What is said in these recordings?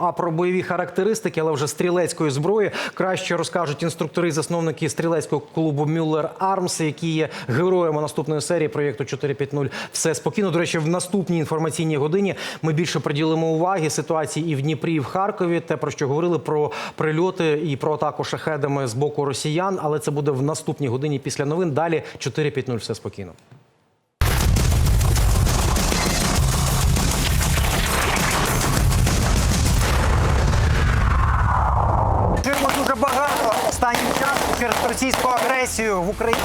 А про бойові характеристики, але вже стрілецької зброї, краще розкажуть інструктори і засновники стрілецького клубу Мюллер Армс, які є героями наступної серії проєкту 4.5.0. Все спокійно. До речі, в наступній інформаційній годині ми більше приділимо уваги ситуації і в Дніпрі, і в Харкові. Те про що говорили про прильоти і про атаку шахедами з боку росіян. Але це буде в наступній годині після новин. Далі 4.5.0. Все спокійно. Останнім часом через російську агресію в Україні.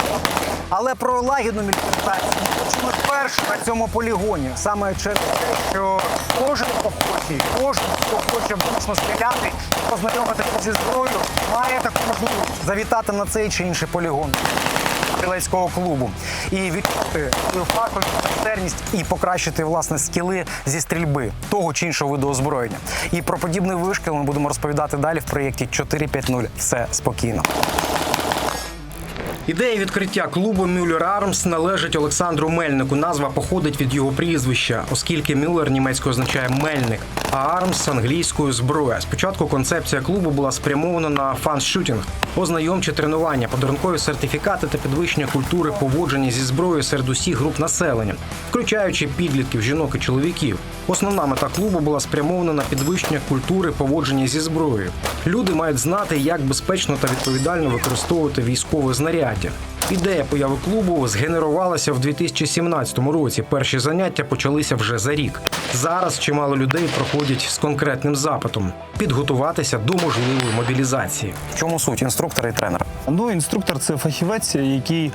Але про лагідну мілітаризацію ми хочемо вперше на цьому полігоні. Саме через те, що кожен охочий, кожен, хто хоче влучно стріляти, познайомитися зі зброєю, має таку можливість завітати на цей чи інший полігон стрілецького клубу і відчути свою майстерність і покращити власне скіли зі стрільби того чи іншого виду озброєння. І про подібний вишкіл ми будемо розповідати далі в проєкті 4.5.0. Все спокійно. Ідея відкриття клубу Мюллер Армс належить Олександру Мельнику. Назва походить від його прізвища, оскільки Мюллер німецькою означає мельник, Армс англійською зброя. Спочатку концепція клубу була спрямована на фан-шутінг, ознайомчі тренування, подарункові сертифікати та підвищення культури поводження зі зброєю серед усіх груп населення, включаючи підлітків, жінок і чоловіків. Основна мета клубу була спрямована на підвищення культури поводження зі зброєю. Люди мають знати, як безпечно та відповідально використовувати військове знаряддя. Ідея появи клубу згенерувалася в 2017 році. Перші заняття почалися вже за рік. Зараз чимало людей проходять з конкретним запитом підготуватися до можливої мобілізації. В чому суть інструктора і тренера? Ну, інструктор це фахівець, який е,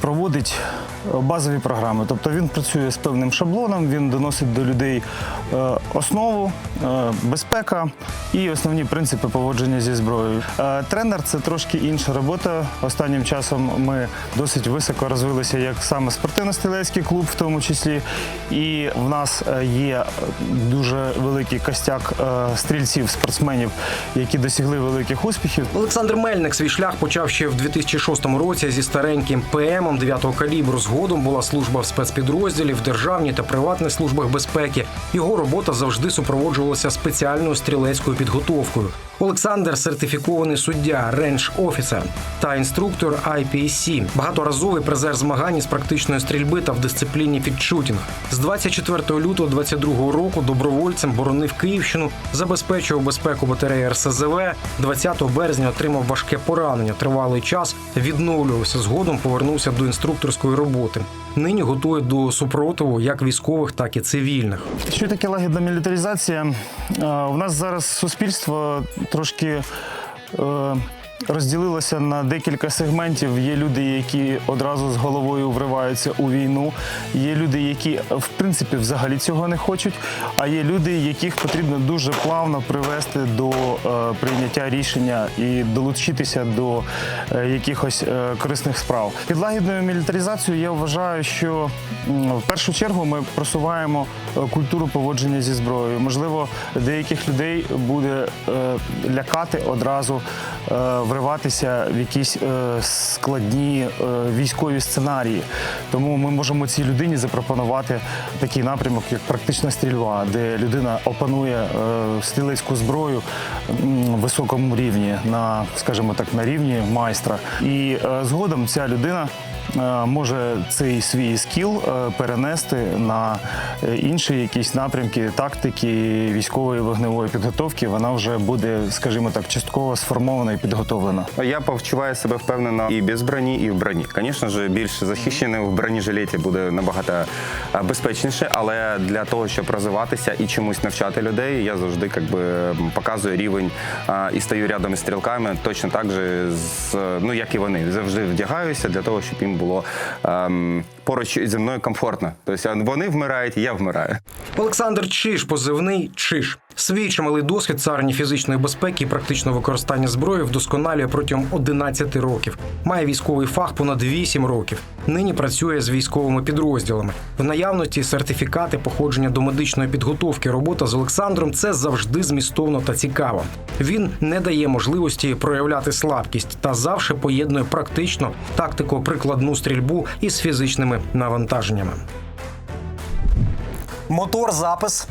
проводить базові програми. Тобто він працює з певним шаблоном, він доносить до людей е, основу, е, безпека і основні принципи поводження зі зброєю. Е, тренер це трошки інша робота. Останнім часом ми досить високо розвилися як саме спортивно-стрілецький клуб, в тому числі. І в нас є дуже великий костяк стрільців, спортсменів, які досягли великих успіхів. Олександр Мельник свій шлях почав ще в 2006 році зі стареньким ПМом 9-го калібру. Згодом була служба в спецпідрозділі, в державній та приватних службах безпеки. Його робота завжди супроводжувалася спеціальною стрілецькою підготовкою. Олександр сертифікований суддя, рейндж офіцер та інструктор IPSC, багаторазовий призер змагань з практичної стрільби та в дисципліні фідшутінг. З 24 лютого 22 року добровольцем боронив Київщину, забезпечував безпеку батареї РСЗВ. 20 березня отримав важке поранення. Тривалий час відновлювався. Згодом повернувся до інструкторської роботи. Нині готує до супротиву як військових, так і цивільних. Що таке лагідна мілітаризація? Е, У нас зараз суспільство трошки. Розділилося на декілька сегментів. Є люди, які одразу з головою вриваються у війну. Є люди, які в принципі взагалі цього не хочуть. А є люди, яких потрібно дуже плавно привести до е, прийняття рішення і долучитися до е, якихось е, корисних справ. Під лагідною мілітаризацією я вважаю, що в першу чергу ми просуваємо е, культуру поводження зі зброєю. Можливо, деяких людей буде е, лякати одразу е, вриватися в якісь е, складні е, військові сценарії. Тому ми можемо цій людині запропонувати такий напрямок, як практична стрільба, де людина опанує е, стрілецьку зброю в високому рівні, на, скажімо так, на рівні майстра. І е, згодом ця людина. Е, Може цей свій скіл е, перенести на е, інші якісь напрямки тактики військової вогневої підготовки. Вона вже буде, скажімо так, частково сформована і підготовлена. Я почуваю себе впевнено і без броні, і в броні. Звісно ж, більш захищеним в бронежилеті буде набагато безпечніше, але для того, щоб розвиватися і чомусь навчати людей, я завжди как би, показую рівень і стаю рядом із стрілками, точно так же, з, ну, як і вони. Завжди вдягаюся для того, щоб їм було ем, поруч зі мною комфортно. Тобто вони вмирають, я вмираю. Олександр Чиш, позивний Чиш. Свій чималий досвід царині фізичної безпеки і практичного використання зброї вдосконалює протягом 11 років. Має військовий фах понад 8 років. Нині працює з військовими підрозділами. В наявності сертифікати походження до медичної підготовки. Робота з Олександром це завжди змістовно та цікаво. Він не дає можливості проявляти слабкість та завжди поєднує практично тактико-прикладну стрільбу із фізичними навантаженнями. Мотор, запис.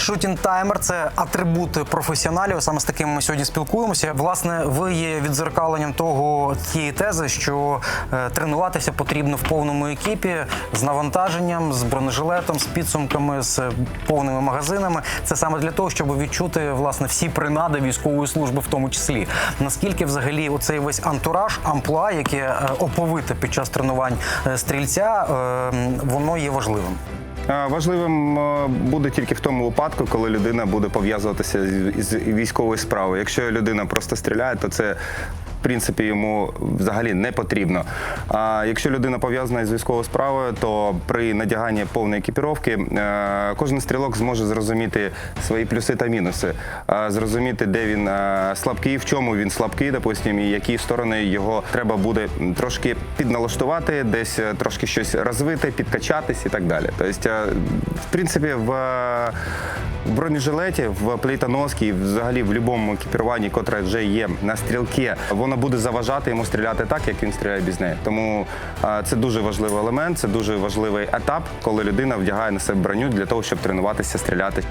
Шутінг таймер це атрибут професіоналів. Саме з такими ми сьогодні спілкуємося. Власне, ви є відзеркаленням того тієї тези, що е, тренуватися потрібно в повному екіпі з навантаженням, з бронежилетом, з підсумками, з повними магазинами. Це саме для того, щоб відчути власне всі принади військової служби, в тому числі. Наскільки взагалі оцей весь антураж, амплуа, яке е, оповите під час тренувань е, стрільця, воно є важливим. Важливим е, буде тільки в тому випадку, коли людина буде пов'язуватися з військовою справою. Якщо людина просто стріляє, то це. Принципі, йому взагалі не потрібно. А якщо людина пов'язана з військовою справою, то при надяганні повної екіпіровки е, кожен стрілок зможе зрозуміти свої плюси та мінуси, е, зрозуміти, де він е, слабкий, в чому він слабкий, допустим, і які сторони його треба буде трошки підналаштувати, десь трошки щось розвити, підкачатись і так далі. Тобто, в принципі, в бронежилеті, в плейтоносці, взагалі в будь-якому екіпіруванні, котре вже є на стрілки, воно буде заважати йому стріляти так, як він стріляє без неї. Тому е, це дуже важливий елемент, це дуже важливий етап, коли людина вдягає на себе броню для того, щоб тренуватися стріляти.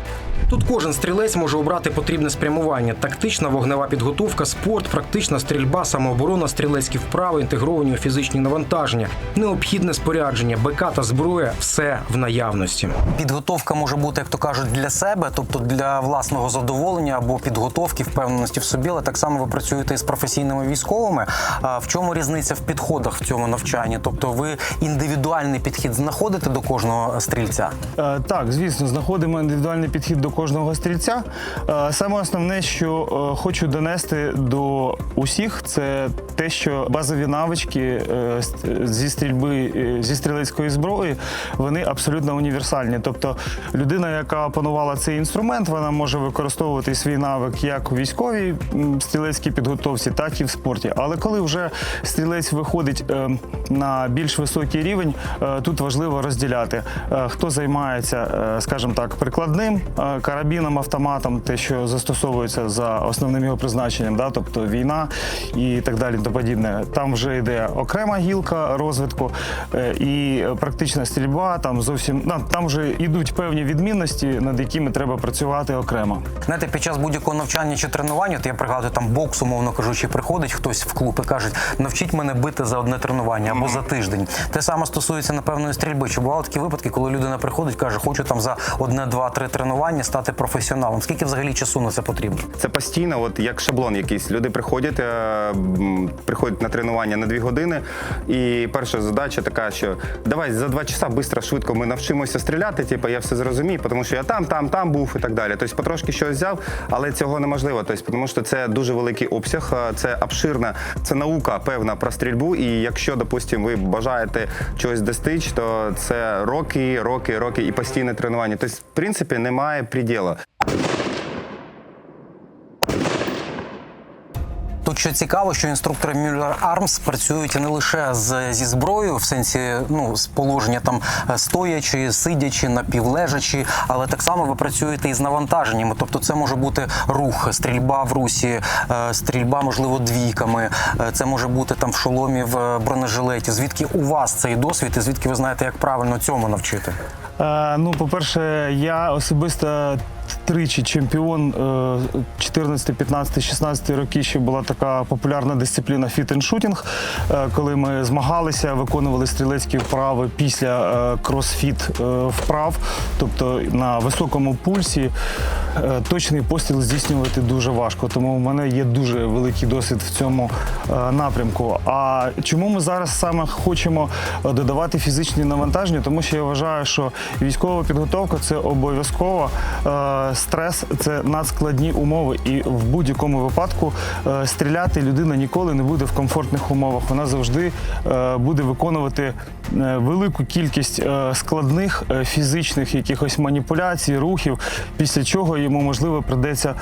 Тут кожен стрілець може обрати потрібне спрямування: тактична вогнева підготовка, спорт, практична стрільба, самооборона, стрілецькі вправи, інтегровані у фізичні навантаження, необхідне спорядження, БК та зброя все в наявності. Підготовка може бути, як то кажуть, для себе, тобто для власного задоволення або підготовки, впевненості в собі. Але так само ви працюєте із професійними військовими. В чому різниця в підходах в цьому навчанні? Тобто, ви індивідуальний підхід знаходите до кожного стрільця? Е, Так, звісно, знаходимо індивідуальний підхід до кожного стрільця. Е, Саме основне, що е, хочу донести до усіх, це те, що базові навички зі стрільби зі стрілецької зброї вони абсолютно універсальні. Тобто, людина, яка опанувала цей інструмент, вона може використовувати свій навик як у військовій стрілецькій підготовці, так і в спорті. Але коли вже стрілець виходить е, на більш високий рівень, е, тут важливо розділяти, е, хто займається, скажімо так, прикладним карабіном, автоматом, те, що застосовується за основним його призначенням, да, тобто війна і так далі. То подібне. Там вже йде окрема гілка розвитку і практична стрільба. Там зовсім там вже йдуть певні відмінності, над якими треба працювати окремо. Знаєте, під час будь-якого навчання чи тренування, от я пригадую там бокс, умовно кажучи, приходить хтось в клуб і каже, навчіть мене бити за одне тренування або за тиждень. Те саме стосується напевної стрільби. Чи бували такі випадки, коли людина приходить, каже, хочу там за одне, два, три тренування стати професіоналом. Скільки взагалі часу на це потрібно? Це постійно, от як шаблон якийсь. Люди приходять, е, приходять на тренування на дві години. І перша задача така, що давай за два часа швидко, швидко ми навчимося стріляти. Типу, я все зрозумію, тому що я там, там, там був і так далі. Тобто потрошки щось взяв, але цього неможливо. Тобто, тому що це дуже великий обсяг, е, це обширна, це наука певна про стрільбу. І якщо, допустимо, ви бажаєте чогось достичь, то це роки, роки, роки і постійне тренування. Тобто, в принципі, немає приділу. Тут що цікаво, що інструктори Мюллер Армс працюють не лише з, зі зброєю, в сенсі ну з положення там е, стоячи, сидячи, напівлежачи, але так само ви працюєте із навантаженнями. Тобто, це може бути рух, стрільба в русі, е, стрільба, можливо, двійками. е, Це може бути там в шоломі в бронежилеті. Звідки у вас цей досвід, і звідки ви знаєте, як правильно цьому навчити? Е, ну, по-перше, я особисто тричі чемпіон е, 14, 15, 16 роки ще була така популярна дисципліна фіт-н-шутінг, е, коли ми змагалися, виконували стрілецькі вправи після е, кросфіт е, вправ, тобто на високому пульсі точний постріл здійснювати дуже важко. Тому в мене є дуже великий досвід в цьому напрямку. А чому ми зараз саме хочемо додавати фізичні навантаження? Тому що я вважаю, що військова підготовка це обов'язково. Стрес це надскладні умови, і в будь-якому випадку е, стріляти людина ніколи не буде в комфортних умовах. Вона завжди е, буде виконувати е, велику кількість складних фізичних якихось маніпуляцій, рухів, після чого йому можливо придеться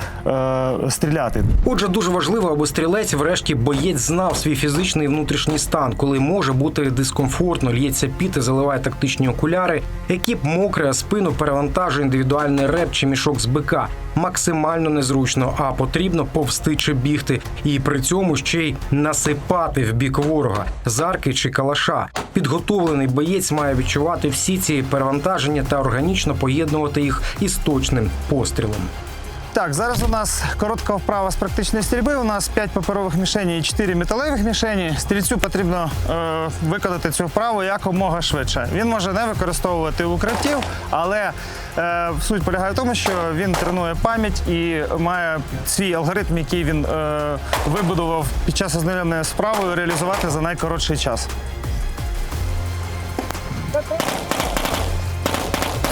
стріляти. Отже, дуже важливо, аби стрілець, врешті, боєць знав свій фізичний внутрішній стан, коли може бути дискомфортно, л'ється піти, заливає тактичні окуляри, екіп мокре, а спину перевантажує індивідуальний реп чи мішок з бика. Максимально незручно, а потрібно повсти чи бігти, і при цьому ще й насипати в бік ворога зарки чи калаша. Підготовлений боєць має відчувати всі ці перевантаження та органічно поєднувати їх із точним пострілом. Так, зараз у нас коротка вправа з практичної стрільби. У нас 5 паперових мішені і 4 металевих мішені. Стрільцю потрібно е, виконати цю вправу якомога швидше. Він може не використовувати укриттів, але е, суть полягає в тому, що він тренує пам'ять і має свій алгоритм, який він е, вибудував під час ознайомлення з вправою, реалізувати за найкоротший час.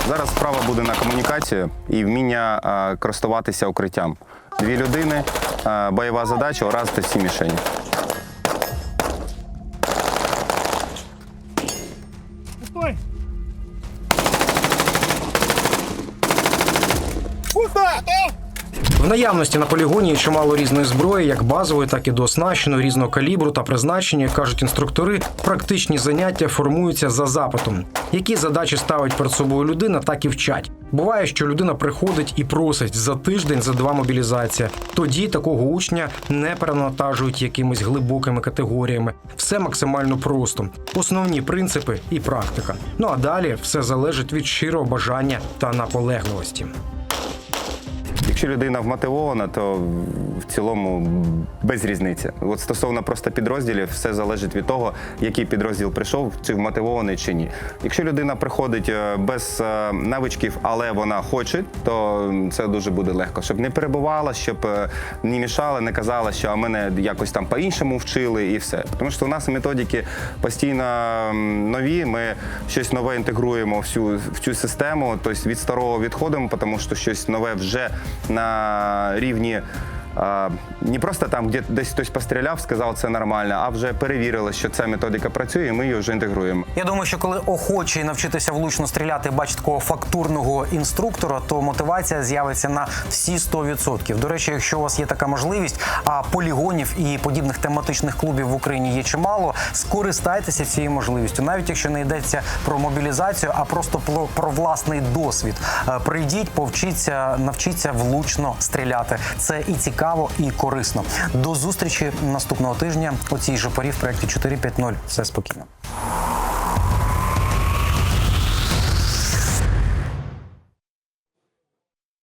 Зараз справа буде на комунікацію і вміння користуватися укриттям. Дві людини, бойова задача уразити всі мішені. Наявності на полігоні чимало різної зброї, як базової, так і дооснащеної різного калібру та призначення. Як кажуть інструктори, практичні заняття формуються за запитом. Які задачі ставить перед собою людина, так і вчать. Буває, що людина приходить і просить за тиждень, за два мобілізація. Тоді такого учня не перенавантажують якимись глибокими категоріями. Все максимально просто. Основні принципи і практика. Ну а далі все залежить від щирого бажання та наполегливості. Якщо людина вмотивована, то в цілому без різниці. От стосовно просто підрозділів, все залежить від того, який підрозділ прийшов, чи вмотивований чи ні. Якщо людина приходить е, без е, навичків, але вона хоче, то це дуже буде легко. Щоб не перебувала, щоб е, не мішала, не казала, що а мене якось там по-іншому вчили і все. Тому що у нас методики постійно нові. Ми щось нове інтегруємо в цю, в цю систему. Тобто від старого відходимо, тому що щось нове вже на рівні. Не просто там, де десь хтось постріляв, сказав, це нормально, а вже перевірили, що ця методика працює, і ми її вже інтегруємо. Я думаю, що коли охочий навчитися влучно стріляти, бачить такого фактурного інструктора, то мотивація з'явиться на всі 100%. До речі, якщо у вас є така можливість, а полігонів і подібних тематичних клубів в Україні є чимало, скористайтеся цією можливістю, навіть якщо не йдеться про мобілізацію, а просто про, про власний досвід. Е, Прийдіть, повчіться, навчіться влучно стріляти. Це і цікаво, і корисно. До зустрічі наступного тижня у цій же порі в проєкті 4.5.0. Все спокійно.